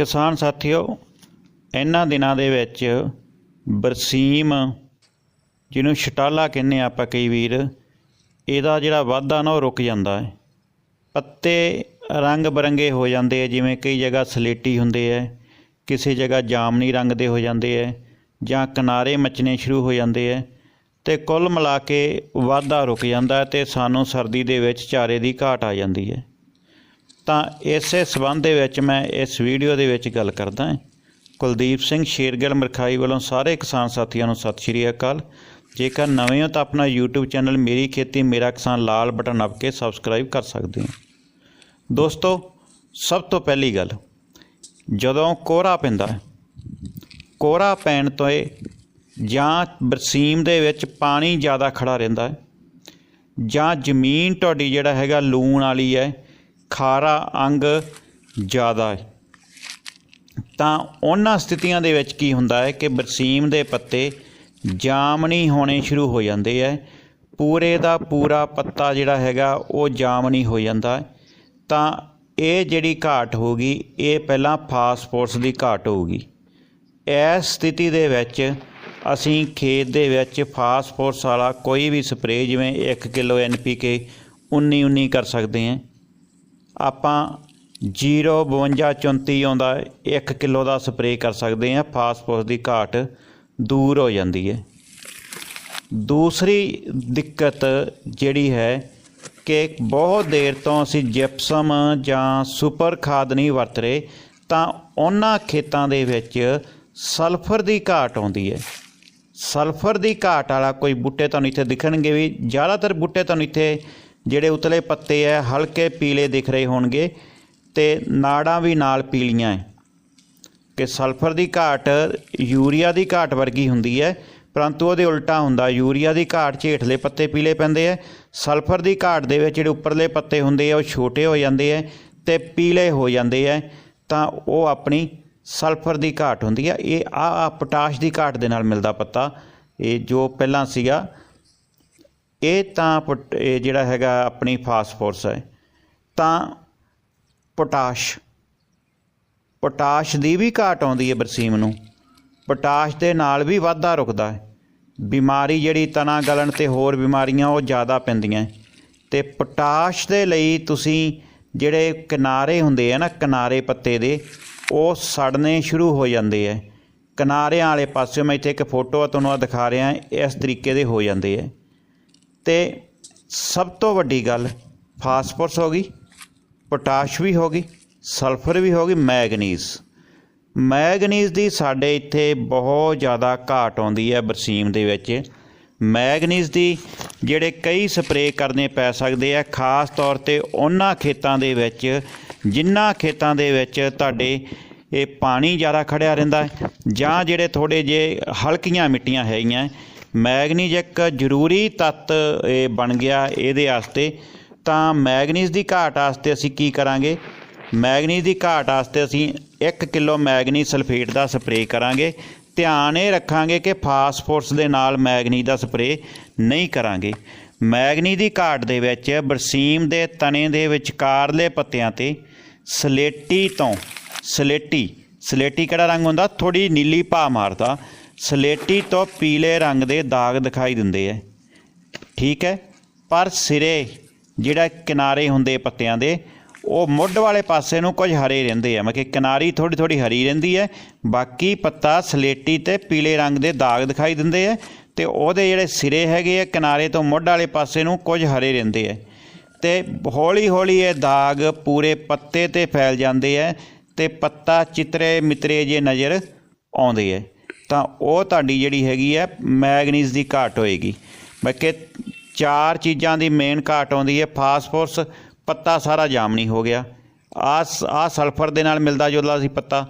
ਕਿਸਾਨ ਸਾਥੀਓ, ਇਹਨਾਂ ਦਿਨਾਂ ਦੇ ਵਿੱਚ ਬਰਸੀਮ, ਜਿਹਨੂੰ ਛਟਾਲਾ ਕਹਿੰਦੇ ਆ ਆਪਾਂ ਕਈ ਵੀਰ, ਇਹਦਾ ਜਿਹੜਾ ਵਾਧਾ ਨਾ ਉਹ ਰੁਕ ਜਾਂਦਾ ਹੈ। ਪੱਤੇ ਰੰਗ ਬਰੰਗੇ ਹੋ ਜਾਂਦੇ ਆ ਜਿਵੇਂ ਕਈ ਜਗ੍ਹਾ ਸਲੇਟੀ ਹੁੰਦੇ ਆ ਕਿਸੇ ਜਗ੍ਹਾ ਜਾਮਨੀ ਰੰਗ ਦੇ ਹੋ ਜਾਂਦੇ ਆ ਜਾਂ ਕਿਨਾਰੇ ਮੱਚਣੇ ਸ਼ੁਰੂ ਹੋ ਜਾਂਦੇ ਆ ਤੇ ਕੁੱਲ ਮਿਲਾ ਕੇ ਵਾਧਾ ਰੁਕ ਜਾਂਦਾ ਹੈ ਤੇ ਸਾਨੂੰ ਸਰਦੀ ਦੇ ਵਿੱਚ ਚਾਰੇ ਦੀ ਘਾਟ ਆ ਜਾਂਦੀ ਹੈ। ਤਾਂ ਇਸੇ ਸਬੰਧ ਦੇ ਵਿੱਚ ਮੈਂ ਇਸ ਵੀਡੀਓ ਦੇ ਵਿੱਚ ਗੱਲ ਕਰਦਾ ਹਾਂ। ਕੁਲਦੀਪ ਸਿੰਘ ਸ਼ੇਰਗਿੱਲ ਮਰਖਾਈ ਵੱਲੋਂ ਸਾਰੇ ਕਿਸਾਨ ਸਾਥੀਆਂ ਨੂੰ ਸਤਿ ਸ਼੍ਰੀ ਅਕਾਲ। ਜੇਕਰ ਨਵੇਂ ਹੋ ਤਾਂ ਆਪਣਾ YouTube ਚੈਨਲ ਮੇਰੀ ਖੇਤੀ, ਮੇਰਾ ਕਿਸਾਨ ਲਾਲ ਬਟਨ ਨੱਪ ਕੇ ਸਬਸਕ੍ਰਾਈਬ ਕਰ ਸਕਦੇ ਹੋ। ਦੋਸਤੋ, ਸਭ ਤੋਂ ਪਹਿਲੀ ਗੱਲ, ਜਦੋਂ ਕੋਹਰਾ ਪੈਂਦਾ ਹੈ, ਕੋਹਰਾ ਪੈਣ ਤੋਂ ਜਾਂ ਬਰਸੀਮ ਦੇ ਵਿੱਚ ਪਾਣੀ ਜ਼ਿਆਦਾ ਖੜਾ ਰਹਿੰਦਾ ਹੈ, ਜਾਂ ਜ਼ਮੀਨ ਤੁਹਾਡੀ ਜਿਹੜਾ ਹੈਗਾ ਲੂਣ ਵਾਲੀ ਹੈ ਖਾਰਾ ਅੰਗ ਜ਼ਿਆਦਾ ਹੈ। ਤਾਂ ਉਹਨਾਂ ਸਥਿਤੀਆਂ ਦੇ ਵਿੱਚ ਕੀ ਹੁੰਦਾ ਹੈ ਕਿ ਬਰਸੀਮ ਦੇ ਪੱਤੇ ਜਾਮਣੀ ਹੋਣੇ ਸ਼ੁਰੂ ਹੋ ਜਾਂਦੇ ਹੈ। ਪੂਰੇ ਦਾ ਪੂਰਾ ਪੱਤਾ ਜਿਹੜਾ ਹੈਗਾ ਉਹ ਜਾਮਣੀ ਹੋ ਜਾਂਦਾ ਤਾਂ ਇਹ ਜਿਹੜੀ ਘਾਟ ਹੋਗੀ ਇਹ ਪਹਿਲਾਂ ਫਾਸਫੋਰਸ ਦੀ ਘਾਟ ਹੋਊਗੀ। ਇਸ ਸਥਿਤੀ ਦੇ ਵਿੱਚ ਅਸੀਂ ਖੇਤ ਦੇ ਵਿੱਚ ਫਾਸਫੋਰਸ ਵਾਲਾ ਕੋਈ ਵੀ ਸਪਰੇਅ ਜਿਵੇਂ 1 ਕਿਲੋ ਐਨਪੀਕੇ 19 19 ਕਰ ਸਕਦੇ ਹਾਂ। ਆਪਾਂ 05234 ਆਉਂਦਾ 1 ਕਿਲੋ ਦਾ ਸਪਰੇਅ ਕਰ ਸਕਦੇ ਹਾਂ ਫਾਸਫੋਰਸ ਦੀ ਘਾਟ ਦੂਰ ਹੋ ਜਾਂਦੀ ਹੈ। ਦੂਸਰੀ ਦਿੱਕਤ ਜਿਹੜੀ ਹੈ ਕਿ ਬਹੁਤ ਦੇਰ ਤੋਂ ਅਸੀਂ ਜਿਪਸਮ ਜਾਂ ਸੁਪਰ ਖਾਦ ਨਹੀਂ ਵਰਤ ਰਹੇ, ਤਾਂ ਉਹਨਾਂ ਖੇਤਾਂ ਦੇ ਵਿੱਚ ਸਲਫਰ ਦੀ ਘਾਟ ਆਉਂਦੀ ਹੈ। ਸਲਫਰ ਦੀ ਘਾਟ ਵਾਲਾ ਕੋਈ ਬੂਟੇ ਤੁਹਾਨੂੰ ਇੱਥੇ ਦਿਖਣਗੇ ਵੀ, ਜ਼ਿਆਦਾਤਰ ਬੂਟੇ ਤੁਹਾਨੂੰ ਇੱਥੇ ਜਿਹੜੇ ਉਤਲੇ ਪੱਤੇ ਹੈ ਹਲਕੇ ਪੀਲੇ ਦਿਖ ਰਹੇ ਹੋਣਗੇ ਤੇ ਨਾੜਾਂ ਵੀ ਨਾਲ ਪੀਲੀਆਂ ਹੈ ਕਿ ਸਲਫਰ ਦੀ ਘਾਟ ਯੂਰੀਆ ਦੀ ਘਾਟ ਵਰਗੀ ਹੁੰਦੀ ਹੈ ਪਰੰਤੂ ਉਹਦੇ ਉਲਟਾ ਹੁੰਦਾ, ਯੂਰੀਆ ਦੀ ਘਾਟ 'ਚ ਹੇਠਲੇ ਪੱਤੇ ਪੀਲੇ ਪੈਂਦੇ ਆ ਸਲਫਰ ਦੀ ਘਾਟ ਦੇ ਵਿੱਚ ਜਿਹੜੇ ਉੱਪਰਲੇ ਪੱਤੇ ਹੁੰਦੇ ਆ ਉਹ ਛੋਟੇ ਹੋ ਜਾਂਦੇ ਆ ਤੇ ਪੀਲੇ ਹੋ ਜਾਂਦੇ ਆ ਤਾਂ ਉਹ ਆਪਣੀ ਸਲਫਰ ਦੀ ਘਾਟ ਹੁੰਦੀ ਆ ਇਹ ਆ ਆ ਪੋਟਾਸ਼ ਦੀ ਘਾਟ ਦੇ ਨਾਲ ਮਿਲਦਾ ਪੱਤਾ, ਇਹ ਜੋ ਪਹਿਲਾਂ ਸੀਗਾ ਇਹ ਤਾਂ ਪੋਟ- ਇਹ ਜਿਹੜਾ ਹੈਗਾ ਆਪਣੀ ਫਾਸਫੋਰਸ ਹੈ, ਤਾਂ ਪੋਟਾਸ਼ ਪੋਟਾਸ਼ ਦੀ ਵੀ ਘਾਟ ਆਉਂਦੀ ਹੈ ਬਰਸੀਮ ਨੂੰ। ਪੋਟਾਸ਼ ਦੇ ਨਾਲ ਵੀ ਵਾਧਾ ਰੁਕਦਾ ਹੈ। ਬਿਮਾਰੀ ਜਿਹੜੀ ਤਣਾ ਗਲਣ ਤੇ ਹੋਰ ਬਿਮਾਰੀਆਂ ਉਹ ਜ਼ਿਆਦਾ ਪੈਂਦੀਆਂ ਹੈ। ਤੇ ਪੋਟਾਸ਼ ਦੇ ਲਈ ਤੁਸੀਂ ਜਿਹੜੇ ਕਿਨਾਰੇ ਹੁੰਦੇ ਆ ਨਾ, ਕਿਨਾਰੇ ਪੱਤੇ ਦੇ, ਉਹ ਸੜਨੇ ਸ਼ੁਰੂ ਹੋ ਜਾਂਦੇ ਆ ਕਿਨਾਰਿਆਂ ਵਾਲੇ ਪਾਸੇ ਮੈਂ ਇੱਥੇ ਇੱਕ ਫੋਟੋ ਤੁਹਾਨੂੰ ਦਿਖਾ ਰਿਹਾ, ਇਸ ਤਰੀਕੇ ਦੇ ਹੋ ਜਾਂਦੇ ਆ ਤੇ ਸਭ ਤੋਂ ਵੱਡੀ ਗੱਲ ਫਾਸਫੋਰਸ ਹੋ ਗਈ, ਪੋਟਾਸ਼ ਵੀ ਹੋ ਗਈ, ਸਲਫਰ ਵੀ ਹੋ ਗਈ, ਮੈਗਨੀਜ਼। ਮੈਗਨੀਜ਼ ਦੀ ਸਾਡੇ ਇੱਥੇ ਬਹੁਤ ਜ਼ਿਆਦਾ ਘਾਟ ਆਉਂਦੀ ਹੈ ਬਰਸੀਮ ਦੇ ਵਿੱਚ। ਮੈਗਨੀਜ਼ ਦੀ ਜਿਹੜੇ ਕਈ ਸਪਰੇਅ ਕਰਨੇ ਪੈ ਸਕਦੇ ਆ, ਖਾਸ ਤੌਰ ਤੇ ਉਹਨਾਂ ਖੇਤਾਂ ਦੇ ਵਿੱਚ ਜਿਨ੍ਹਾਂ ਖੇਤਾਂ ਦੇ ਵਿੱਚ ਤੁਹਾਡੇ ਇਹ ਪਾਣੀ ਜ਼ਿਆਦਾ ਖੜਿਆ ਰਹਿੰਦਾ ਹੈ ਜਾਂ ਜਿਹੜੇ ਥੋੜੇ ਜੇ ਹਲਕੀਆਂ ਮਿੱਟੀਆਂ ਹੈਗੀਆਂ ਮੈਗਨੀਜ਼ ਇੱਕ ਜ਼ਰੂਰੀ ਤੱਤ ਇਹ ਬਣ ਗਿਆ ਇਹਦੇ ਵਾਸਤੇ ਤਾਂ ਮੈਗਨੀਜ਼ ਦੀ ਘਾਟ ਵਾਸਤੇ ਅਸੀਂ ਕੀ ਕਰਾਂਗੇ? ਮੈਗਨੀਜ਼ ਦੀ ਘਾਟ ਵਾਸਤੇ ਅਸੀਂ 1 ਕਿਲੋ ਮੈਗਨੀ ਸਲਫੇਟ ਦਾ ਸਪਰੇਅ ਕਰਾਂਗੇ। ਧਿਆਨ ਇਹ ਰੱਖਾਂਗੇ ਕਿ ਫਾਸਫੋਰਸ ਦੇ ਨਾਲ ਮੈਗਨੀ ਦਾ ਸਪਰੇਅ ਨਹੀਂ ਕਰਾਂਗੇ। ਮੈਗਨੀ ਦੀ ਘਾਟ ਦੇ ਵਿੱਚ ਬਰਸੀਮ ਦੇ ਤਣੇ ਦੇ ਵਿਚਕਾਰਲੇ ਪੱਤਿਆਂ ਤੇ ਸਲੇਟੀ ਤੋਂ, ਸਲੇਟੀ ਸਲੇਟੀ ਕਿਹੜਾ ਰੰਗ ਹੁੰਦਾ? ਥੋੜੀ ਨੀਲੀ ਭਾ ਮਾਰਦਾ। ਸਲੇਟੀ ਤੋਂ ਪੀਲੇ ਰੰਗ ਦੇ ਦਾਗ ਦਿਖਾਈ ਦਿੰਦੇ ਐ। ਠੀਕ ਹੈ ਪਰ ਸਿਰੇ ਜਿਹੜਾ ਕਿਨਾਰੇ ਹੁੰਦੇ ਪੱਤਿਆਂ ਦੇ, ਉਹ ਮੁੱਢ ਵਾਲੇ ਪਾਸੇ ਨੂੰ ਕੁਝ ਹਰੇ ਰਹਿੰਦੇ ਆ ਮਤਲਬ ਕਿ ਕਿਨਾਰੀ ਥੋੜੀ ਥੋੜੀ ਹਰੀ ਰਹਿੰਦੀ ਹੈ ਬਾਕੀ ਪੱਤਾ ਸਲੇਟੀ ਤੇ ਪੀਲੇ ਰੰਗ ਦੇ ਦਾਗ ਦਿਖਾਈ ਦਿੰਦੇ ਆ ਤੇ ਉਹਦੇ ਜਿਹੜੇ ਸਿਰੇ ਹੈਗੇ ਆ ਕਿਨਾਰੇ ਤੋਂ ਮੁੱਢ ਵਾਲੇ ਪਾਸੇ ਨੂੰ ਕੁਝ ਹਰੇ ਰਹਿੰਦੇ ਆ ਤੇ ਹੌਲੀ ਹੌਲੀ ਇਹ ਦਾਗ ਪੂਰੇ ਪੱਤੇ ਤੇ ਫੈਲ ਜਾਂਦੇ ਆ ਤੇ ਪੱਤਾ ਚਿਤਰੇ ਮਿਤਰੇ ਜੇ ਨਜ਼ਰ ਆਉਂਦੇ ਆ ਤਾਂ ਉਹ ਤੁਹਾਡੀ ਜਿਹੜੀ ਹੈਗੀ ਹੈ ਮੈਗਨੀਜ਼ ਦੀ ਘਾਟ ਹੋਏਗੀ। ਬਾਕੀ ਚਾਰ ਚੀਜ਼ਾਂ ਦੀ ਮੇਨ ਘਾਟ ਆਉਂਦੀ ਹੈ, ਫਾਸਫੋਰਸ, ਪੱਤਾ ਸਾਰਾ ਜਾਮਣੀ ਹੋ ਗਿਆ। ਆ ਆ ਸਲਫਰ ਦੇ ਨਾਲ ਮਿਲਦਾ ਜੁਲਦਾ ਸੀ ਪੱਤਾ।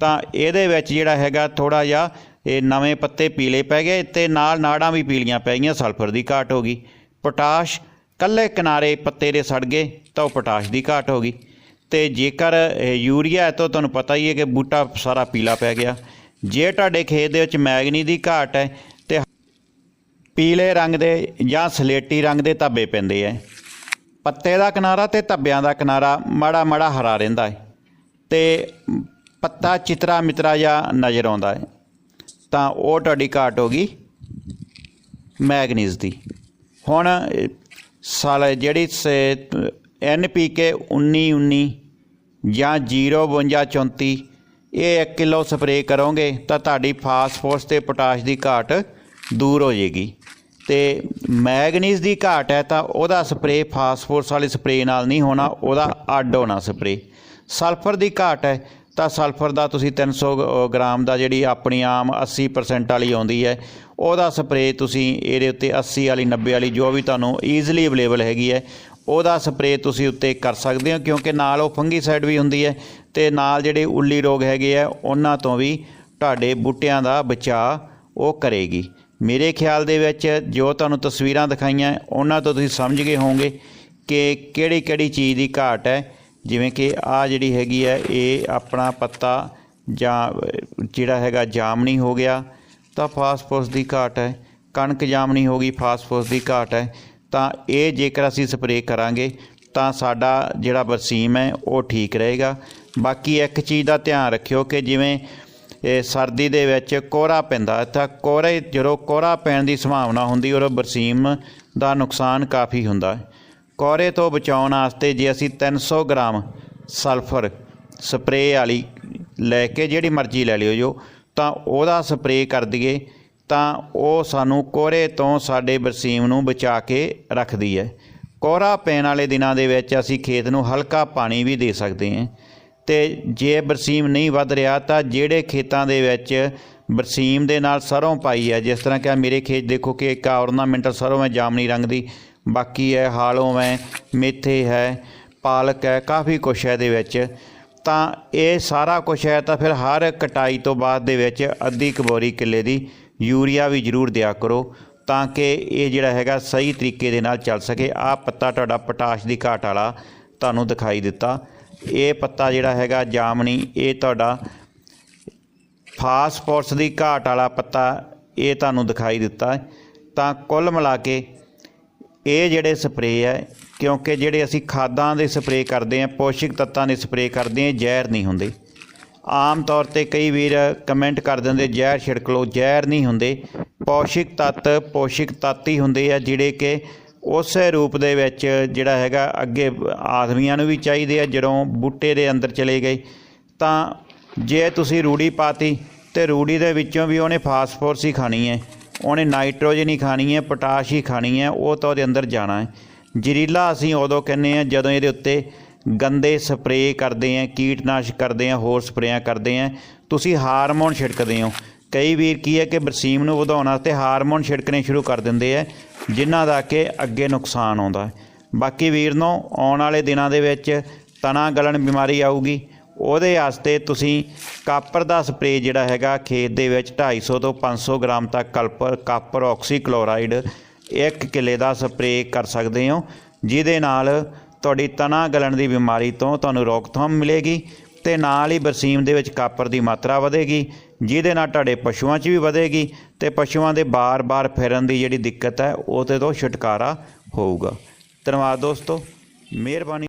ਤਾਂ ਇਹਦੇ ਵਿੱਚ ਜਿਹੜਾ ਹੈਗਾ ਥੋੜਾ ਜਿਹਾ ਇਹ ਨਵੇਂ ਪੱਤੇ ਪੀਲੇ ਪੈ ਗਏ ਤੇ ਨਾਲ ਨਾੜਾਂ ਵੀ ਪੀਲੀਆਂ ਪੈ ਗਈਆਂ, ਸਲਫਰ ਦੀ ਘਾਟ ਹੋ ਗਈ। ਪੋਟਾਸ਼, ਕੱਲੇ ਕਿਨਾਰੇ ਪੱਤੇ ਦੇ ਸੜ ਗਏ ਤਾਂ ਉਹ ਪੋਟਾਸ਼ ਦੀ ਘਾਟ ਹੋ ਗਈ। ਤੇ ਜੇਕਰ ਯੂਰੀਆ ਹੈ ਤਾਂ ਤੁਹਾਨੂੰ ਪਤਾ ਹੀ ਹੈ ਕਿ ਬੂਟਾ ਸਾਰਾ ਪੀਲਾ ਪੈ ਗਿਆ। ਜੇ ਤੁਹਾਡੇ ਖੇਤ ਦੇ ਵਿੱਚ ਮੈਗਨੀ ਦੀ ਘਾਟ ਹੈ ਤੇ ਪੀਲੇ ਰੰਗ ਦੇ ਜਾਂ ਸਲੇਟੀ ਰੰਗ ਦੇ ਧੱਬੇ ਪੈਂਦੇ ਐ। ਪੱਤੇ ਦਾ ਕਿਨਾਰਾ ਤੇ ਧੱਬਿਆਂ ਦਾ ਕਿਨਾਰਾ ਮਾੜਾ ਮਾੜਾ ਹਰਾ ਰਹਿੰਦਾ ਹੈ ਤੇ ਪੱਤਾ ਚਿਤਰਾ ਮਿਤਰਾ ਜਾਂ ਨਜ਼ਰ ਆਉਂਦਾ ਹੈ ਤਾਂ ਉਹ ਤੁਹਾਡੀ ਘਾਟ ਹੋ ਗਈ ਮੈਗਨੀਜ਼ ਦੀ। ਹੁਣ ਸਾਲ ਜਿਹੜੀ ਐਨ ਪੀ ਕੇ 19 19 ਜਾਂ 05234 ਇਹ 1 ਕਿਲੋ ਸਪਰੇਅ ਕਰੋਗੇ ਤਾਂ ਤੁਹਾਡੀ ਫਾਸਫੋਰਸ ਤੇ ਪੋਟਾਸ਼ ਦੀ ਘਾਟ ਦੂਰ ਹੋ ਜਾਏਗੀ। ਤੇ ਮੈਗਨੀਜ਼ ਦੀ ਘਾਟ ਹੈ ਤਾਂ ਉਹਦਾ ਸਪਰੇਅ ਫਾਸਫੋਰਸ ਵਾਲੀ ਸਪਰੇਅ ਨਾਲ ਨਹੀਂ ਹੋਣਾ, ਉਹਦਾ ਅੱਡ ਹੋਣਾ ਸਪਰੇਅ। ਸਲਫਰ ਦੀ ਘਾਟ ਹੈ ਤਾਂ ਸਲਫਰ ਦਾ ਤੁਸੀਂ 300 ਗ- ਗ੍ਰਾਮ ਦਾ ਜਿਹੜੀ ਆਪਣੀ ਆਮ 80% ਵਾਲੀ ਆਉਂਦੀ ਹੈ, ਉਹਦਾ ਸਪਰੇਅ ਤੁਸੀਂ ਇਹਦੇ ਉੱਤੇ 80 ਵਾਲੀ 90 ਵਾਲੀ ਜੋ ਵੀ ਤੁਹਾਨੂੰ ਈਜ਼ੀਲੀ ਅਵੇਲੇਬਲ ਹੈਗੀ ਹੈ ਉਹਦਾ ਸਪਰੇਅ ਤੁਸੀਂ ਉੱਤੇ ਕਰ ਸਕਦੇ ਹੋ, ਕਿਉਂਕਿ ਨਾਲ ਉਹ ਫੰਗੀਸਾਈਡ ਵੀ ਹੁੰਦੀ ਹੈ ਤੇ ਨਾਲ ਜਿਹੜੇ ਉੱਲੀ ਰੋਗ ਹੈਗੇ ਆ, ਉਹਨਾਂ ਤੋਂ ਵੀ ਤੁਹਾਡੇ ਬੂਟਿਆਂ ਦਾ ਬਚਾਅ ਉਹ ਕਰੇਗੀ। ਮੇਰੇ ਖਿਆਲ ਦੇ ਵਿੱਚ ਜੋ ਤੁਹਾਨੂੰ ਤਸਵੀਰਾਂ ਦਿਖਾਈਆਂ, ਉਹਨਾਂ ਤੋਂ ਤੁਸੀਂ ਸਮਝ ਗਏ ਹੋਵੋਗੇ ਕਿ ਕਿਹੜੀ ਕਿਹੜੀ ਚੀਜ਼ ਦੀ ਘਾਟ ਹੈ। ਜਿਵੇਂ ਕਿ ਆ ਜਿਹੜੀ ਹੈਗੀ ਹੈ ਇਹ ਆਪਣਾ ਪੱਤਾ ਜਾਂ ਜਿਹੜਾ ਹੈਗਾ ਜਾਮਣੀ ਹੋ ਗਿਆ, ਤਾਂ ਫਾਸਫੋਰਸ ਦੀ ਘਾਟ ਹੈ, ਕਣਕ ਜਾਮਣੀ ਹੋ ਗਈ, ਫਾਸਫੋਰਸ ਦੀ ਘਾਟ ਹੈ। ਤਾਂ ਇਹ ਜੇਕਰ ਅਸੀਂ ਸਪਰੇਅ ਕਰਾਂਗੇ, ਤਾਂ ਸਾਡਾ ਜਿਹੜਾ ਬਰਸੀਮ ਹੈ, ਉਹ ਠੀਕ ਰਹੇਗਾ। ਬਾਕੀ ਇੱਕ ਚੀਜ਼ ਦਾ ਧਿਆਨ ਰੱਖਿਓ ਕਿ ਜਿਵੇਂ, ਇਹ ਸਰਦੀ ਦੇ ਵਿੱਚ ਕੋਹਰਾ ਪੈਂਦਾ, ਤਾਂ ਕੋਹਰੇ ਜਦੋਂ ਕੋਹਰਾ ਪੈਣ ਦੀ ਸੰਭਾਵਨਾ ਹੁੰਦੀ ਉਹ ਬਰਸੀਮ ਦਾ ਨੁਕਸਾਨ ਕਾਫੀ ਹੁੰਦਾ। ਕੋਹਰੇ ਤੋਂ ਬਚਾਉਣ ਵਾਸਤੇ ਜੇ ਅਸੀਂ 300 ਗ੍ਰਾਮ ਸਲਫਰ ਸਪਰੇਅ ਵਾਲੀ ਲੈ ਕੇ ਜਿਹੜੀ ਮਰਜ਼ੀ ਲੈ ਲਿਓ ਜੋ, ਤਾਂ ਉਹਦਾ ਸਪਰੇਅ ਕਰ ਦਈਏ। ਤਾਂ ਉਹ ਸਾਨੂੰ ਕੋਹਰੇ ਤੋਂ ਸਾਡੇ ਬਰਸੀਮ ਨੂੰ ਬਚਾ ਕੇ ਰੱਖਦੀ ਹੈ। ਕੋਹਰਾ ਪੈਣ ਵਾਲੇ ਦਿਨਾਂ ਦੇ ਵਿੱਚ ਅਸੀਂ ਖੇਤ ਨੂੰ ਹਲਕਾ ਪਾਣੀ ਵੀ ਦੇ ਸਕਦੇ ਹਾਂ। ਤੇ ਜੇ ਬਰਸੀਮ ਨਹੀਂ ਵੱਧ ਰਿਹਾ ਤਾਂ ਜਿਹੜੇ ਖੇਤਾਂ ਦੇ ਵਿੱਚ ਬਰਸੀਮ ਦੇ ਨਾਲ ਸਰੋਂ ਪਾਈ ਹੈ, ਜਿਸ ਤਰ੍ਹਾਂ ਕਿ ਮੇਰੇ ਖੇਤ ਦੇਖੋ ਕਿ ਇੱਕ ਆਰਨਾਮੈਂਟਲ ਸਰੋਂ ਹੈ, ਜਾਮਨੀ ਰੰਗ ਦੀ। ਬਾਕੀ ਹੈ, ਹਾਲੋਂ ਹੈ ਮੇਥੇ ਹੈ, ਪਾਲਕ ਹੈ, ਕਾਫੀ ਕੁਛ ਹੈ ਇਹਦੇ ਵਿੱਚ। ਤਾਂ ਇਹ ਸਾਰਾ ਕੁਛ ਹੈ ਤਾਂ ਫਿਰ ਹਰ ਕਟਾਈ ਤੋਂ ਬਾਅਦ ਦੇ ਵਿੱਚ ਅੱਧੀ ਕਬੋਰੀ ਕਿੱਲੇ ਦੀ ਯੂਰੀਆ ਵੀ ਜ਼ਰੂਰ ਦਿਆ ਕਰੋ ਤਾਂ ਕਿ ਇਹ ਜਿਹੜਾ ਹੈਗਾ ਸਹੀ ਤਰੀਕੇ ਦੇ ਨਾਲ ਚੱਲ ਸਕੇ। ਆਹ ਪੱਤਾ ਤੁਹਾਡਾ ਪੋਟਾਸ਼ ਦੀ ਘਾਟ ਵਾਲਾ ਤੁਹਾਨੂੰ ਦਿਖਾਈ ਦਿੱਤਾ। ਇਹ ਪੱਤਾ ਜਿਹੜਾ ਹੈਗਾ ਜਾਮਣੀ, ਇਹ ਤੁਹਾਡਾ ਫਾਸਫੋਰਸ ਦੀ ਘਾਟ ਵਾਲਾ ਪੱਤਾ ਇਹ ਤੁਹਾਨੂੰ ਦਿਖਾਈ ਦਿੱਤਾ। ਤਾਂ ਕੁੱਲ ਮਿਲਾ ਕੇ ਇਹ ਜਿਹੜੇ ਸਪਰੇਅ ਹੈ ਕਿਉਂਕਿ ਜਿਹੜੇ ਅਸੀਂ ਖਾਦਾਂ ਦੇ ਸਪਰੇਅ ਕਰਦੇ ਹਾਂ ਪੋਸ਼ਕ ਤੱਤਾਂ ਦੇ ਸਪਰੇਅ ਕਰਦੇ ਹਾਂ, ਜ਼ਹਿਰ ਨਹੀਂ ਹੁੰਦੇ। ਆਮ ਤੌਰ ਤੇ ਕਈ ਵੀਰ ਕਮੈਂਟ ਕਰ ਦਿੰਦੇ, ਜ਼ਹਿਰ ਛਿੜਕ ਲਓ, ਜ਼ਹਿਰ ਨਹੀਂ ਹੁੰਦੇ। ਪੋਸ਼ਕ ਤੱਤ ਪੋਸ਼ਕ ਤੱਤ ਹੀ ਹੁੰਦੇ ਆ, ਜਿਹੜੇ ਕਿ ਉਸੇ ਰੂਪ ਦੇ ਵਿੱਚ ਜਿਹੜਾ ਹੈਗਾ, ਅੱਗੇ ਆਦਮੀਆਂ ਨੂੰ ਵੀ ਚਾਹੀਦੇ ਆ, ਜਦੋਂ ਬੂਟੇ ਦੇ ਅੰਦਰ ਚਲੇ ਗਏ। ਤਾਂ ਜੇ ਤੁਸੀਂ ਰੂੜੀ ਪਾਤੀ, ਤੇ ਰੂੜੀ ਦੇ ਵਿੱਚੋਂ ਵੀ ਉਹਨੇ ਫਾਸਫੋਰਸ ਹੀ ਖਾਣੀ ਹੈ। ਉਹਨੇ ਨਾਈਟ੍ਰੋਜਨ ਹੀ ਖਾਣੀ ਹੈ, ਪੋਟਾਸ਼ ਹੀ ਖਾਣੀ ਹੈ, ਉਹ ਤਾਂ ਉਹਦੇ ਅੰਦਰ ਜਾਣਾ ਹੈ। ਜ਼ਹਿਰੀਲਾ ਅਸੀਂ ਉਦੋਂ ਕਹਿੰਦੇ ਆ ਜਦੋਂ ਇਹਦੇ ਉੱਤੇ ਗੰਦੇ ਸਪਰੇਅ ਕਰਦੇ ਆ ਕੀਟਨਾਸ਼ਕ ਕਰਦੇ ਆ ਹੋਰ ਸਪਰੇਆਂ ਕਰਦੇ ਆ ਤੁਸੀਂ ਹਾਰਮੋਨ ਛਿੜਕਦੇ ਹੋ। ਕਈ ਵੀਰ ਕੀ ਹੈ ਕਿ ਬਰਸੀਮ ਨੂੰ ਵਧਾਉਣ ਵਾਸਤੇ ਹਾਰਮੋਨ ਛਿੜਕਣੇ ਸ਼ੁਰੂ ਕਰ ਦਿੰਦੇ ਆ ਜਿਨ੍ਹਾਂ ਦਾ ਕਿ ਅੱਗੇ ਨੁਕਸਾਨ ਆਉਂਦਾ ਬਾਕੀ ਵੀਰ ਨੂੰ ਆਉਣ ਵਾਲੇ ਦਿਨਾਂ ਦੇ ਵਿੱਚ ਤਣਾ ਗਲਣ ਬਿਮਾਰੀ ਆਊਗੀ। ਉਹਦੇ ਵਾਸਤੇ ਤੁਸੀਂ ਕਾਪਰ ਦਾ ਸਪਰੇਅ ਜਿਹੜਾ ਹੈਗਾ, ਖੇਤ ਦੇ ਵਿੱਚ 250 ਤੋਂ 500 ਗ੍ਰਾਮ ਤੱਕ ਕਲਪਰ ਕਾਪਰ ਆਕਸੀਕਲੋਰਾਈਡ ਇੱਕ ਕਿੱਲੇ ਦਾ ਸਪਰੇਅ ਕਰ ਸਕਦੇ ਹੋ, ਜਿਹਦੇ ਨਾਲ ਤੁਹਾਡੀ ਤਣਾ ਗਲਣ ਦੀ ਬਿਮਾਰੀ ਤੋਂ ਤੁਹਾਨੂੰ ਰੋਕਥਾਮ ਮਿਲੇਗੀ ਤੇ ਨਾਲ ਹੀ ਬਰਸੀਮ ਦੇ ਵਿੱਚ ਕਾਪਰ ਦੀ ਮਾਤਰਾ ਵਧੇਗੀ, ਜਿਹਦੇ ਨਾਲ ਤੁਹਾਡੇ ਪਸ਼ੂਆਂ 'ਚ ਵੀ ਵਧੇਗੀ ਤੇ ਪਸ਼ੂਆਂ ਦੇ ਬਾਰ-ਬਾਰ ਫਿਰਨ ਦੀ ਜਿਹੜੀ ਦਿੱਕਤ ਹੈ, ਉਹ ਤੇ ਤੋਂ ਛੁਟਕਾਰਾ ਹੋਊਗਾ। ਧੰਨਵਾਦ ਦੋਸਤੋ, ਮਿਹਰਬਾਨੀ।